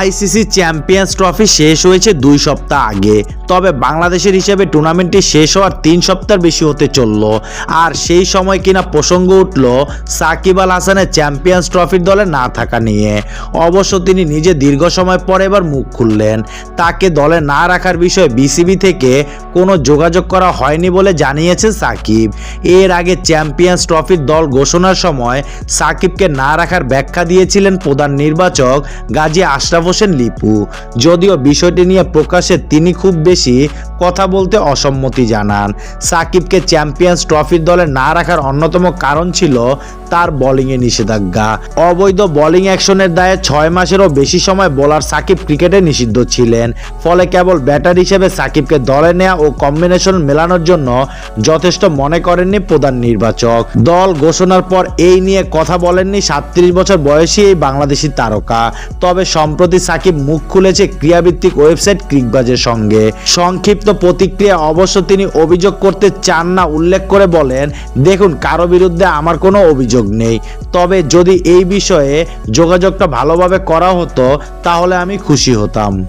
ICC champions trophy শেষ হয়েছে দুই সপ্তাহ আগে। তবে বাংলাদেশের হিসেবে টুর্নামেন্টটি শেষ হওয়ার তিন সপ্তাহ বেশি হতে চলল। আর সেই সময় কিনা প্রসঙ্গ উঠল সাকিব আল হাসানের চ্যাম্পিয়ন্স ট্রফির দলে না থাকা নিয়ে। অবশ্য তিনি নিজে দীর্ঘ সময় পরে এবার মুখ খুললেন। তাকে দলে না রাখার বিষয়ে বিসিবি থেকে কোনো যোগাযোগ করা হয়নি বলে জানিয়েছে সাকিব। এর আগে চ্যাম্পিয়ন্স ট্রফির দল ঘোষণার সময় সাকিবকে না রাখার ব্যাখ্যা দিয়েছিলেন প্রধান নির্বাচক গাজী আশরাফ হোসেন লিপু যদিও বিষয়টি নিয়ে প্রকাশে তিনি খুব বেশি কথা বলতে অসম্মতি জানান। সাকিবকে চ্যাম্পিয়ন্স ট্রফির দলে না রাখার অন্যতম কারণ ছিল তার বোলিংয়ে নিষেধাজ্ঞা। অবৈধ বোলিং অ্যাকশনের দায়ে ছয় মাসেরও বেশি সময় বোলার সাকিব ক্রিকেটে নিষিদ্ধ ছিলেন। ফলে কেবল ব্যাটার হিসেবে সাকিবকে দলে নেওয়া ও কম্বিনেশন মেলানোর জন্য যথেষ্ট মনে করেননি প্রধান নির্বাচক। দল ঘোষণার পর এই নিয়ে কথা বলেননি সাতত্রিশ বছর বয়সী এই বাংলাদেশি তারকা। তবে সম্প্রতি সাকিব মুখ খুলেছে ক্রিয়াভিত্তিক ওয়েবসাইট ক্রিকবাজের সঙ্গে। সংক্ষিপ্ত প্রতিক্রিয়া অবশ্য তিনি অভিযোগ করতে চান না, উল্লেখ করে বলেন, দেখুন, কারও বিরুদ্ধে আমার কোনো অভিযোগ নেই। তবে যদি এই বিষয়ে যোগাযোগটা ভালোভাবে করা হতো, তাহলে আমি খুশি হতাম।